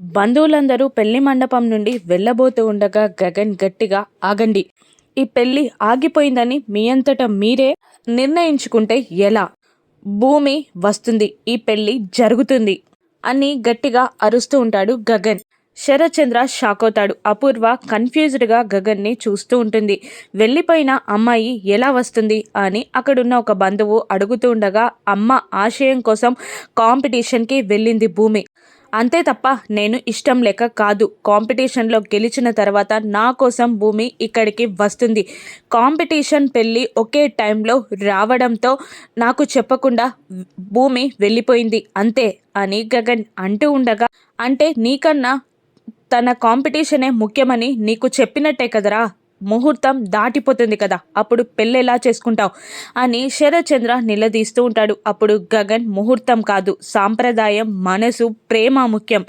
బంధువులందరూ పెళ్ళి మండపం నుండి వెళ్ళబోతూ ఉండగా గగన్ గట్టిగా ఆగండి ఈ పెళ్ళి ఆగిపోయిందని మీ అంతట మీరే నిర్ణయించుకుంటే ఎలా? భూమి వస్తుంది ఈ పెళ్ళి జరుగుతుంది అని గట్టిగా అరుస్తూ ఉంటాడు గగన్. శరత్చంద్ర షాక్ అవుతాడు. అపూర్వ కన్ఫ్యూజ్డ్గా గగన్ని చూస్తూ ఉంటుంది. వెళ్ళిపోయిన అమ్మాయి ఎలా వస్తుంది? అని అక్కడున్న ఒక బంధువు అడుగుతూ ఉండగా అమ్మ ఆశయం కోసం కాంపిటీషన్కి వెళ్ళింది భూమి. అంతే తప్ప నేను ఇష్టం లేక కాదు. కాంపిటీషన్లో గెలిచిన తర్వాత నా కోసం భూమి ఇక్కడికి వస్తుంది. కాంపిటీషన్ పెళ్ళి ఒకే టైంలో రావడంతో నాకు చెప్పకుండా భూమి వెళ్ళిపోయింది. అంతే అని గగన్ అంటూ ఉండగా అంటే నీకన్నా తన కాంపిటీషనే ముఖ్యమని నీకు చెప్పినట్టే కదరా? ముహూర్తం దాటిపోతుంది కదా అప్పుడు పెళ్ళెలా చేసుకుంటావు? అని శరత్చంద్ర నిలదీస్తూ ఉంటాడు. అప్పుడు గగన్ ముహూర్తం కాదు సాంప్రదాయం మనసు ప్రేమ ముఖ్యం.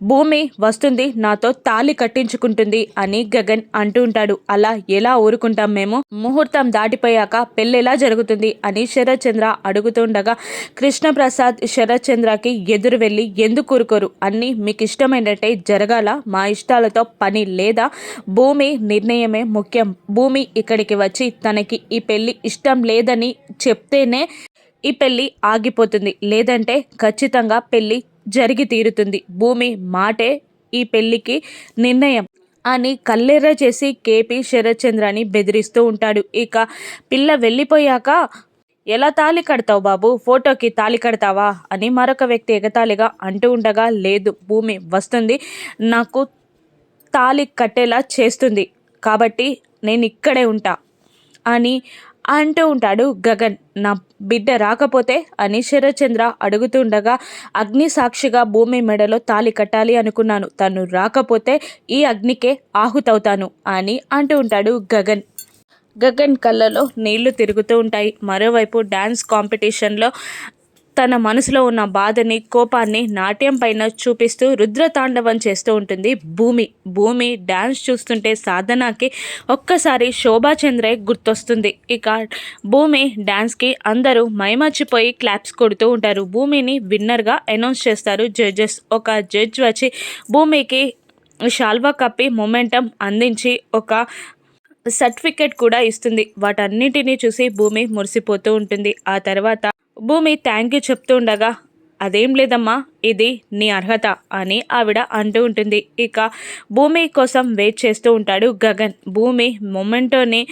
భూమి వస్తుంది నాతో తాలి కట్టించుకుంటుంది అని గగన్ అంటూ ఉంటాడు. అలా ఎలా ఊరుకుంటాం మేము? ముహూర్తం దాటిపోయాక పెళ్ళెలా జరుగుతుంది అని శరత్చంద్ర అడుగుతుండగా కృష్ణప్రసాద్ శరత్చంద్రకి ఎదురు వెళ్ళి ఎందుకు ఊరుకోరు? అన్నీ మీకు ఇష్టమైనట్టే జరగాల? మా ఇష్టాలతో పని లేదా? భూమి నిర్ణయమే ముఖ్యం. భూమి ఇక్కడికి వచ్చి తనకి ఈ పెళ్ళి ఇష్టం లేదని చెప్తేనే ఈ పెళ్ళి ఆగిపోతుంది. లేదంటే ఖచ్చితంగా పెళ్ళి జరిగి తీరుతుంది. భూమి మాటే ఈ పెళ్ళికి నిర్ణయం అని కల్లెర్ర చేసి కేపీ శరత్చంద్రని బెదిరిస్తూ ఉంటాడు. ఇక పిల్ల వెళ్ళిపోయాక ఎలా తాలి కడతావు బాబు? ఫోటోకి తాలి కడతావా? అని మరొక వ్యక్తి ఎగతాళిగా అంటూ ఉండగా లేదు భూమి వస్తుంది. నాకు తాలి కట్టేలా చేస్తుంది. కాబట్టి నేను ఇక్కడే ఉంటా అని అంటూ ఉంటాడు గగన్. నా బిడ్డ రాకపోతే అని శరచంద్ర అడుగుతుండగా అగ్ని సాక్షిగా భూమి మెడలో తాలి కట్టాలి అనుకున్నాను. తను రాకపోతే ఈ అగ్నికే ఆహుతవుతాను అని అంటూ ఉంటాడు గగన్. గగన్ కళ్ళలో నీళ్ళు తిరుగుతూ ఉంటాయి. మరోవైపు డ్యాన్స్ కాంపిటీషన్లో తన మనసులో ఉన్న బాధని కోపాన్ని నాట్యం పైన చూపిస్తూ రుద్రతాండవం చేస్తూ ఉంటుంది భూమి. భూమి డ్యాన్స్ చూస్తుంటే సాధనకి ఒక్కసారి శోభాచంద్రే గుర్తొస్తుంది. ఇక భూమి డ్యాన్స్కి అందరూ మైమర్చిపోయి క్లాప్స్ కొడుతూ ఉంటారు. భూమిని విన్నర్గా అనౌన్స్ చేస్తారు జడ్జెస్. ఒక జడ్జ్ వచ్చి భూమికి షాల్వా కప్పి మొమెంటం అందించి ఒక సర్టిఫికెట్ కూడా ఇస్తుంది. వాటన్నిటినీ చూసి భూమి మురిసిపోతూ ఉంటుంది. ఆ తర్వాత భూమి థ్యాంక్ యూ చెప్తూ ఉండగా అదేం లేదమ్మా ఇది నీ అర్హత అని ఆవిడ అంటూ ఉంటుంది. ఇక భూమి కోసం వెయిట్ చేస్తూ ఉంటాడు గగన్. భూమి మొమెంటోని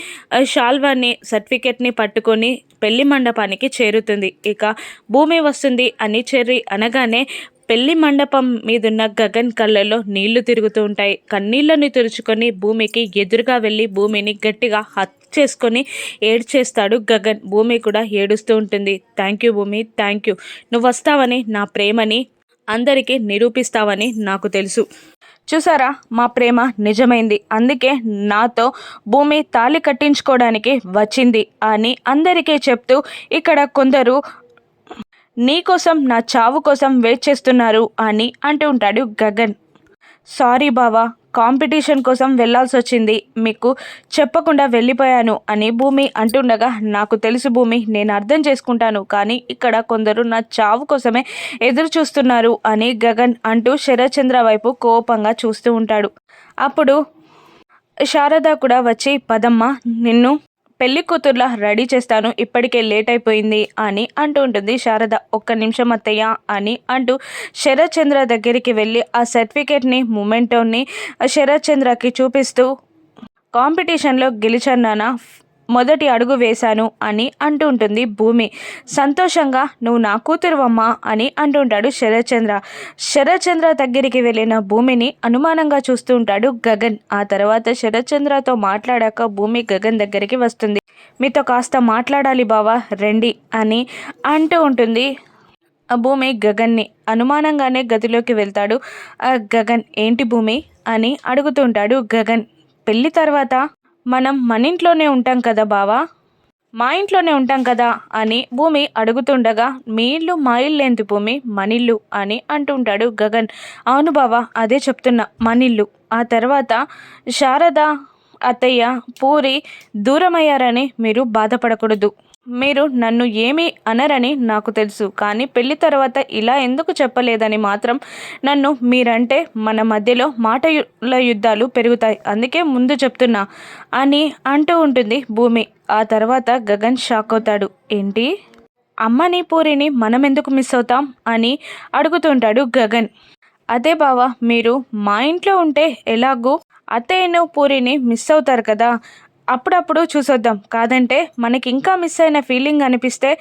షాల్వాని సర్టిఫికెట్ని పట్టుకొని పెళ్ళి మండపానికి చేరుతుంది. ఇక భూమి వస్తుంది అని చెర్రి అనగానే పెళ్ళి మండపం మీదున్న గగన్ కళ్ళలో నీళ్ళు తిరుగుతూ ఉంటాయి. కన్నీళ్ళను తుడుచుకొని భూమికి ఎదురుగా వెళ్ళి భూమిని గట్టిగా హత్ చేసుకొని ఏడ్చేస్తాడు గగన్. భూమి కూడా ఏడుస్తూ ఉంటుంది. థ్యాంక్ యూ భూమి థ్యాంక్ యూ. నువ్వు వస్తావని నా ప్రేమని అందరికీ నిరూపిస్తావని నాకు తెలుసు. చూసారా? మా ప్రేమ నిజమైంది. అందుకే నాతో భూమి తాళి కట్టించుకోవడానికి వచ్చింది అని అందరికీ చెప్తూ ఇక్కడ కొందరు నీకోసం నా చావు కోసం వెయిట్ చేస్తున్నారు అని అంటూ ఉంటాడు గగన్. సారీ బావా కాంపిటీషన్ కోసం వెళ్ళాల్సి వచ్చింది. మీకు చెప్పకుండా వెళ్ళిపోయాను అని భూమి అంటుండగా నాకు తెలుసు భూమి నేను అర్థం చేసుకుంటాను కానీ ఇక్కడ కొందరు నా చావు కోసమే ఎదురు చూస్తున్నారు అని గగన్ అంటూ శరచంద్ర వైపు కోపంగా చూస్తూ ఉంటాడు. అప్పుడు శారద కూడా వచ్చి పదమ్మ నిన్ను పెళ్ళి కూతుర్లా రెడీ చేస్తాను ఇప్పటికే లేట్ అయిపోయింది అని అంటూ ఉంటుంది శారద. ఒక్క నిమిషం అత్తయ్య అని అంటూ శరత్చంద్ర దగ్గరికి వెళ్ళి ఆ సర్టిఫికేట్ని మూమెంటోని శరత్చంద్రకి చూపిస్తూ కాంపిటీషన్లో గెలిచన్నానా మొదటి అడుగు వేశాను అని అంటుంటుంది భూమి. సంతోషంగా నువ్వు నా కూతురువమ్మా అని అంటుంటాడు శరత్చంద్ర. శరత్చంద్ర దగ్గరికి వెళ్ళిన భూమిని అనుమానంగా చూస్తూ ఉంటాడు గగన్. ఆ తర్వాత శరత్చంద్రతో మాట్లాడాక భూమి గగన్ దగ్గరికి వస్తుంది. మీతో కాస్త మాట్లాడాలి బావా రండి అని అంటూ ఉంటుంది భూమి గగన్ని. అనుమానంగానే గదిలోకి వెళ్తాడు. గగన్ ఏంటి భూమి? అని అడుగుతుంటాడు గగన్. పెళ్ళి తర్వాత మనం మన ఇంట్లోనే ఉంటాం కదా బావా? మా ఇంట్లోనే ఉంటాం కదా అని భూమి అడుగుతుండగా మీ ఇల్లు మా ఇల్లు ఏంటి భూమి? మనిల్లు? అని అంటుంటాడు గగన్. అవును బావా అదే చెప్తున్నా మనిల్లు. ఆ తర్వాత శారద అత్తయ్య పూరి దూరమయ్యారని మీరు బాధపడకూడదు. మీరు నన్ను ఏమీ అనరని నాకు తెలుసు కానీ పెళ్ళి తర్వాత ఇలా ఎందుకు చెప్పలేదని మాత్రం నన్ను మీరంటే మన మధ్యలో మాటల యుద్ధాలు పెరుగుతాయి. అందుకే ముందు చెప్తున్నా అని అంటూ ఉంటుంది భూమి. ఆ తర్వాత గగన్ షాక్ అవుతాడు. ఏంటి? అమ్మని పూరిని మనం ఎందుకు మిస్ అవుతాం? అని అడుగుతుంటాడు గగన్. అదే బావా మీరు మా ఇంట్లో ఉంటే ఎలాగూ అత్తయ్యను పూరిని మిస్ అవుతారు కదా. అప్పుడప్పుడు చూసొద్దాం. కాదంటే మనకి ఇంకా మిస్ అయిన ఫీలింగ్ అనిపిస్తే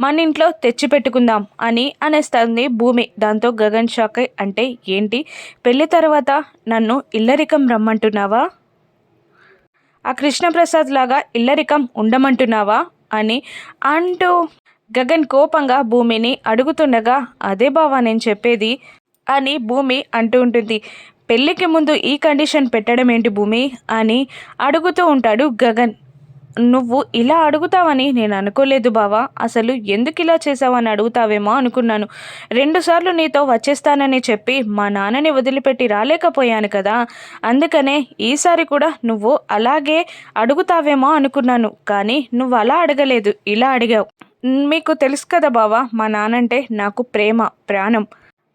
మన ఇంట్లో తెచ్చిపెట్టుకుందాం అని అనేస్తుంది భూమి. దాంతో గగన్ షాక్ అంటే ఏంటి? పెళ్ళి తర్వాత నన్ను ఇల్లరికం రమ్మంటున్నావా? ఆ కృష్ణప్రసాద్ లాగా ఇల్లరికం ఉండమంటున్నావా? అని అంటూ గగన్ కోపంగా భూమిని అడుగుతుండగా అదే బావా నేను చెప్పేది అని భూమి అంటూ ఉంటుంది. పెళ్ళికి ముందు ఈ కండిషన్ పెట్టడం ఏంటి భూమి? అని అడుగుతూ ఉంటాడు గగన్. నువ్వు ఇలా అడుగుతావని నేను అనుకోలేదు బావా. అసలు ఎందుకు ఇలా చేసావని అడుగుతావేమో అనుకున్నాను. రెండుసార్లు నీతో వచ్చేస్తానని చెప్పి మా నాన్నని వదిలిపెట్టి రాలేకపోయాను కదా. అందుకనే ఈసారి కూడా నువ్వు అలాగే అడుగుతావేమో అనుకున్నాను. కానీ నువ్వు అలా అడగలేదు. ఇలా అడిగావు. మీకు తెలుసు కదా బావా మా నాన్నంటే నాకు ప్రేమ ప్రాణం.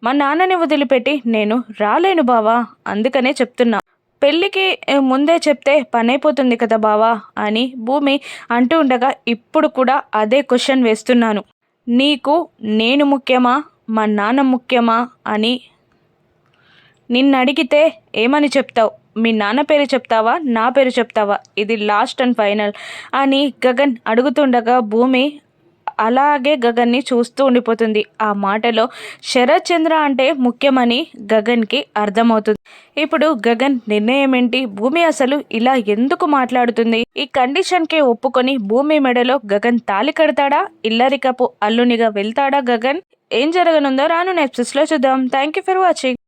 మా నాన్నని వదిలిపెట్టి నేను రాలేను బావా అందుకనే చెప్తున్నా. పెళ్ళికి ముందే చెప్తే పనైపోతుంది కదా బావా అని భూమి అంటూ ఉండగా ఇప్పుడు కూడా అదే క్వశ్చన్ వేస్తున్నాను. నీకు నేను ముఖ్యమా మా నాన్న ముఖ్యమా అని నిన్ను అడిగితే ఏమని చెప్తావు? మీ నాన్న పేరు చెప్తావా నా పేరు చెప్తావా? ఇది లాస్ట్ అండ్ ఫైనల్ అని గగన్ అడుగుతుండగా భూమి అలాగే గగన్ని చూస్తూ ఉండిపోతుంది. ఆ మాటలో శరత్ చంద్ర అంటే ముఖ్యమని గగన్కి అర్థమవుతుంది. ఇప్పుడు గగన్ నిర్ణయం ఏంటి? భూమి అసలు ఇలా ఎందుకు మాట్లాడుతుంది? ఈ కండిషన్కే ఒప్పుకొని భూమి మెడలో గగన్ తాలి కడతాడా? ఇల్లరికపు అల్లునిగా వెళ్తాడా గగన్? ఏం జరగనుందో రాను నెప్సెస్లో చూద్దాం. Thank you for watching